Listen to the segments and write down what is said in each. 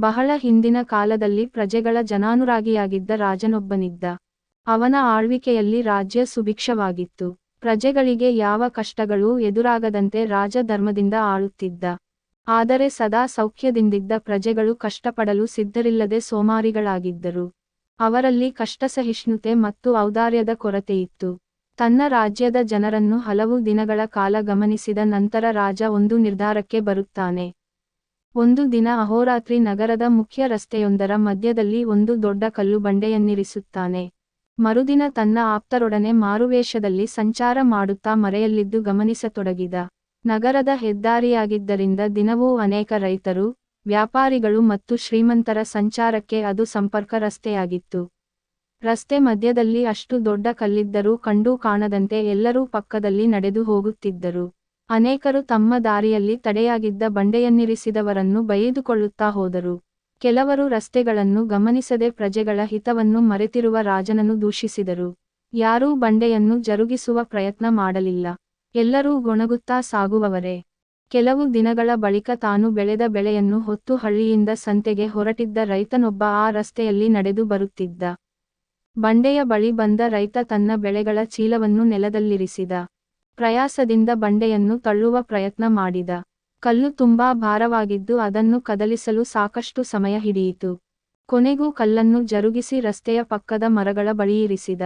ಬಹಳ ಹಿಂದಿನ ಕಾಲದಲ್ಲಿ ಪ್ರಜೆಗಳ ಜನಾನುರಾಗಿಯಾಗಿದ್ದ ರಾಜನೊಬ್ಬನಿದ್ದ. ಅವನ ಆಳ್ವಿಕೆಯಲ್ಲಿ ರಾಜ್ಯ ಸುಭಿಕ್ಷವಾಗಿತ್ತು. ಪ್ರಜೆಗಳಿಗೆ ಯಾವ ಕಷ್ಟಗಳೂ ಎದುರಾಗದಂತೆ ರಾಜ ಧರ್ಮದಿಂದ ಆಳುತ್ತಿದ್ದ. ಆದರೆ ಸದಾ ಸೌಖ್ಯದಿಂದಿದ್ದ ಪ್ರಜೆಗಳು ಕಷ್ಟಪಡಲು ಸಿದ್ಧರಿಲ್ಲದೆ ಸೋಮಾರಿಗಳಾಗಿದ್ದರು. ಅವರಲ್ಲಿ ಕಷ್ಟಸಹಿಷ್ಣುತೆ ಮತ್ತು ಔದಾರ್ಯದ ಕೊರತೆಯಿತ್ತು. ತನ್ನ ರಾಜ್ಯದ ಜನರನ್ನು ಹಲವು ದಿನಗಳ ಕಾಲ ಗಮನಿಸಿದ ನಂತರ ರಾಜ ಒಂದು ನಿರ್ಧಾರಕ್ಕೆ ಬರುತ್ತಾನೆ. ಒಂದು ದಿನ ಅಹೋರಾತ್ರಿ ನಗರದ ಮುಖ್ಯ ರಸ್ತೆಯೊಂದರ ಮಧ್ಯದಲ್ಲಿ ಒಂದು ದೊಡ್ಡ ಕಲ್ಲು ಬಂಡೆಯನ್ನಿರಿಸುತ್ತಾನೆ. ಮರುದಿನ ತನ್ನ ಆಪ್ತರೊಡನೆ ಮಾರುವೇಷದಲ್ಲಿ ಸಂಚಾರ ಮಾಡುತ್ತಾ ಮರೆಯಲ್ಲಿದ್ದು ಗಮನಿಸತೊಡಗಿದ. ನಗರದ ಹೆದ್ದಾರಿಯಾಗಿದ್ದರಿಂದ ದಿನವೂ ಅನೇಕ ರೈತರು, ವ್ಯಾಪಾರಿಗಳು ಮತ್ತು ಶ್ರೀಮಂತರ ಸಂಚಾರಕ್ಕೆ ಅದು ಸಂಪರ್ಕ ರಸ್ತೆಯಾಗಿತ್ತು. ರಸ್ತೆ ಮಧ್ಯದಲ್ಲಿ ಅಷ್ಟು ದೊಡ್ಡ ಕಲ್ಲಿದ್ದರೂ ಕಂಡು ಕಾಣದಂತೆ ಎಲ್ಲರೂ ಪಕ್ಕದಲ್ಲಿ ನಡೆದು ಹೋಗುತ್ತಿದ್ದರು. ಅನೇಕರು ತಮ್ಮ ದಾರಿಯಲ್ಲಿ ತಡೆಯಾಗಿದ್ದ ಬಂಡೆಯನ್ನಿರಿಸಿದವರನ್ನು ಬೈದುಕೊಳ್ಳುತ್ತಾ ಹೋದರು. ಕೆಲವರು ರಸ್ತೆಗಳನ್ನು ಗಮನಿಸದೆ ಪ್ರಜೆಗಳ ಹಿತವನ್ನು ಮರೆತಿರುವ ರಾಜನನ್ನು ದೂಷಿಸಿದರು. ಯಾರೂ ಬಂಡೆಯನ್ನು ಜರುಗಿಸುವ ಪ್ರಯತ್ನ ಮಾಡಲಿಲ್ಲ. ಎಲ್ಲರೂ ಗೊಣಗುತ್ತಾ ಸಾಗುವವರೇ. ಕೆಲವು ದಿನಗಳ ಬಳಿಕ ತಾನು ಬೆಳೆದ ಬೆಳೆಯನ್ನು ಹೊತ್ತು ಹಳ್ಳಿಯಿಂದ ಸಂತೆಗೆ ಹೊರಟಿದ್ದ ರೈತನೊಬ್ಬ ಆ ರಸ್ತೆಯಲ್ಲಿ ನಡೆದು ಬರುತ್ತಿದ್ದ. ಬಂಡೆಯ ಬಳಿ ಬಂದ ರೈತ ತನ್ನ ಬೆಳೆಗಳ ಚೀಲವನ್ನು ನೆಲದಲ್ಲಿರಿಸಿದ. ಪ್ರಯಾಸದಿಂದ ಬಂಡೆಯನ್ನು ತಳ್ಳುವ ಪ್ರಯತ್ನ ಮಾಡಿದ. ಕಲ್ಲು ತುಂಬಾ ಭಾರವಾಗಿದ್ದು ಅದನ್ನು ಕದಲಿಸಲು ಸಾಕಷ್ಟು ಸಮಯ ಹಿಡಿಯಿತು. ಕೊನೆಗೂ ಕಲ್ಲನ್ನು ಜರುಗಿಸಿ ರಸ್ತೆಯ ಪಕ್ಕದ ಮರಗಳ ಬಳಿಯಿರಿಸಿದ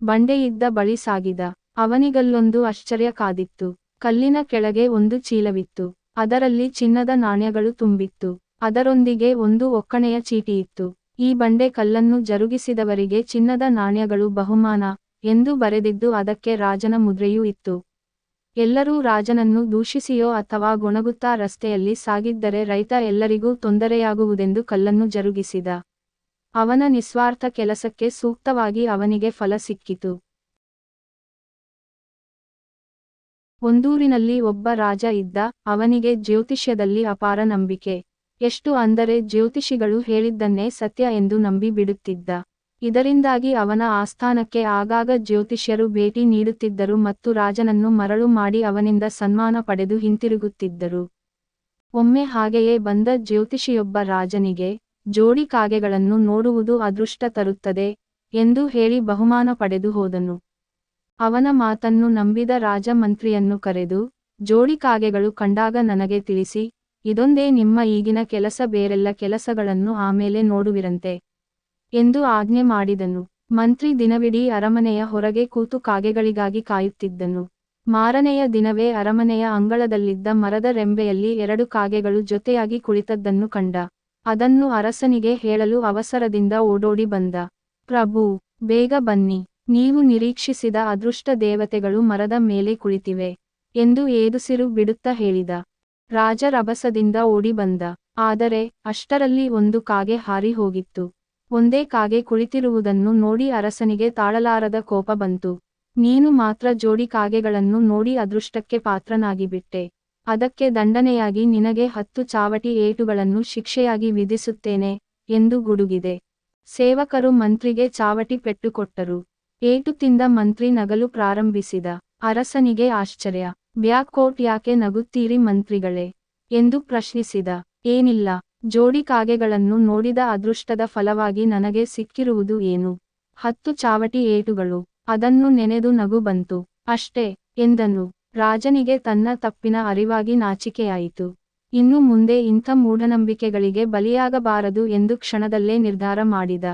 ಬಂಡೆಯಿದ್ದ ಬಳಿ ಸಾಗಿದ. ಅವನಿಗಲ್ಲೊಂದು ಆಶ್ಚರ್ಯ ಕಾದಿತ್ತು. ಕಲ್ಲಿನ ಕೆಳಗೆ ಒಂದು ಚೀಲವಿತ್ತು. ಅದರಲ್ಲಿ ಚಿನ್ನದ ನಾಣ್ಯಗಳು ತುಂಬಿತ್ತು. ಅದರೊಂದಿಗೆ ಒಂದು ಒಕ್ಕಣೆಯ ಚೀಟಿಯಿತ್ತು ಈ ಬಂಡೆ ಕಲ್ಲನ್ನು ಜರುಗಿಸಿದವರಿಗೆ ಚಿನ್ನದ ನಾಣ್ಯಗಳು ಬಹುಮಾನ ಎಂದು ಬರೆದಿದ್ದು ಅದಕ್ಕೆ ರಾಜನ ಮುದ್ರೆಯೂ ಇತ್ತು. ಎಲ್ಲರೂ ರಾಜನನ್ನು ದೂಷಿಸಿಯೋ ಅಥವಾ ಗೊಣಗುತ್ತಾ ರಸ್ತೆಯಲ್ಲಿ ಸಾಗಿದ್ದರೆ ರೈತ ಎಲ್ಲರಿಗೂ ತೊಂದರೆಯಾಗುವುದೆಂದು ಕಲ್ಲನ್ನು ಜರುಗಿಸಿದ. ಅವನ ನಿಸ್ವಾರ್ಥ ಕೆಲಸಕ್ಕೆ ಸೂಕ್ತವಾಗಿ ಅವನಿಗೆ ಫಲ ಸಿಕ್ಕಿತು. ಒಂದೂರಿನಲ್ಲಿ ಒಬ್ಬ ರಾಜ ಇದ್ದ, ಅವನಿಗೆ ಜ್ಯೋತಿಷ್ಯದಲ್ಲಿ ಅಪಾರ ನಂಬಿಕೆ. ಎಷ್ಟು ಅಂದರೆ ಜ್ಯೋತಿಷಿಗಳು ಹೇಳಿದ್ದನ್ನೇ ಸತ್ಯ ಎಂದು ನಂಬಿ ಬಿಡುತ್ತಿದ್ದ ಇದರಿಂದಾಗಿ ಅವನ ಆಸ್ಥಾನಕ್ಕೆ ಆಗಾಗ ಜ್ಯೋತಿಷ್ಯರು ಭೇಟಿ ನೀಡುತ್ತಿದ್ದರು ಮತ್ತು ರಾಜನನ್ನು ಮರಳು ಮಾಡಿ ಅವನಿಂದ ಸನ್ಮಾನ ಪಡೆದು ಹಿಂತಿರುಗುತ್ತಿದ್ದರು. ಒಮ್ಮೆ ಹಾಗೆಯೇ ಬಂದ ಜ್ಯೋತಿಷಿಯೊಬ್ಬ ರಾಜನಿಗೆ, ಜೋಡಿ ಕಾಗೆಗಳನ್ನು ನೋಡುವುದು ಅದೃಷ್ಟ ತರುತ್ತದೆ ಎಂದು ಹೇಳಿ ಬಹುಮಾನ ಪಡೆದು ಹೋದನು. ಅವನ ಮಾತನ್ನು ನಂಬಿದ ರಾಜ ಮಂತ್ರಿಯನ್ನು ಕರೆದು, ಜೋಡಿ ಕಾಗೆಗಳು ಕಂಡಾಗ ನನಗೆ ತಿಳಿಸಿ, ಇದೊಂದೇ ನಿಮ್ಮ ಈಗಿನ ಕೆಲಸ ಬೇರೆಲ್ಲ ಕೆಲಸಗಳನ್ನು ಆಮೇಲೆ ನೋಡುವಿರಂತೆ. ಎಂದು ಆಜ್ಞೆ ಮಾಡಿದನು. ಮಂತ್ರಿ ದಿನವಿಡೀ ಅರಮನೆಯ ಹೊರಗೆ ಕೂತು ಕಾಗೆಗಳಿಗಾಗಿ ಕಾಯುತ್ತಿದ್ದನು. ಮಾರನೆಯ ದಿನವೇ ಅರಮನೆಯ ಅಂಗಳದಲ್ಲಿದ್ದ ಮರದ ರೆಂಬೆಯಲ್ಲಿ ಎರಡು ಕಾಗೆಗಳು ಜೊತೆಯಾಗಿ ಕುಳಿತದ್ದನ್ನು ಕಂಡ. ಅದನ್ನು ಅರಸನಿಗೆ ಹೇಳಲು ಅವಸರದಿಂದ ಓಡೋಡಿ ಬಂದ. ಪ್ರಭು, ಬೇಗ ಬನ್ನಿ. ನೀವು ನಿರೀಕ್ಷಿಸಿದ ಅದೃಷ್ಟ ದೇವತೆಗಳು ಮರದ ಮೇಲೆ ಕುಳಿತಿವೆ ಎಂದು ಏದುಸಿರು ಬಿಡುತ್ತಾ ಹೇಳಿದ. ರಾಜ ರಭಸದಿಂದ ಓಡಿ ಬಂದ. ಆದರೆ ಅಷ್ಟರಲ್ಲಿ ಒಂದು ಕಾಗೆ ಹಾರಿ ಹೋಗಿತ್ತು. ಒಂದೇ ಕಾಗೆ ಕುಳಿತಿರುವುದನ್ನು ನೋಡಿ ಅರಸನಿಗೆ ತಾಳಲಾರದ ಕೋಪ ಬಂತು. ನೀನು ಮಾತ್ರ ಜೋಡಿ ಕಾಗೆಗಳನ್ನು ನೋಡಿ ಅದೃಷ್ಟಕ್ಕೆ ಪಾತ್ರನಾಗಿಬಿಟ್ಟೆ. ಅದಕ್ಕೆ ದಂಡನೆಯಾಗಿ ನಿನಗೆ ಹತ್ತು ಚಾವಟಿ ಏಟುಗಳನ್ನು ಶಿಕ್ಷೆಯಾಗಿ ವಿಧಿಸುತ್ತೇನೆ ಎಂದು ಗುಡುಗಿದೆ. ಸೇವಕರು ಮಂತ್ರಿಗೆ ಚಾವಟಿ ಪೆಟ್ಟು ಕೊಟ್ಟರು ಏಟು ತಿಂದ ಮಂತ್ರಿ ನಗಲು ಪ್ರಾರಂಭಿಸಿದ. ಅರಸನಿಗೆ ಆಶ್ಚರ್ಯ. ಬ್ಯಾಕ್ಕೋಟ್ ಯಾಕೆ ನಗುತ್ತೀರಿ ಮಂತ್ರಿಗಳೇ? ಎಂದು ಪ್ರಶ್ನಿಸಿದ. ಏನಿಲ್ಲ. ಜೋಡಿ ಕಾಗೆಗಳನ್ನು ನೋಡಿದ ಅದೃಷ್ಟದ ಫಲವಾಗಿ ನನಗೆ ಸಿಕ್ಕಿರುವುದು ಏನು? ಹತ್ತು ಚಾವಟಿ ಏಟುಗಳು. ಅದನ್ನು ನೆನೆದು ನಗು ಬಂತು. ಅಷ್ಟೇ, ಎಂದನು. ರಾಜನಿಗೆ ತನ್ನ ತಪ್ಪಿನ ಅರಿವಾಗಿ ನಾಚಿಕೆಯಾಯಿತು. ಇನ್ನು ಮುಂದೆ ಇಂಥ ಮೂಢನಂಬಿಕೆಗಳಿಗೆ ಬಲಿಯಾಗಬಾರದು ಎಂದು ಕ್ಷಣದಲ್ಲೇ ನಿರ್ಧಾರ ಮಾಡಿದ.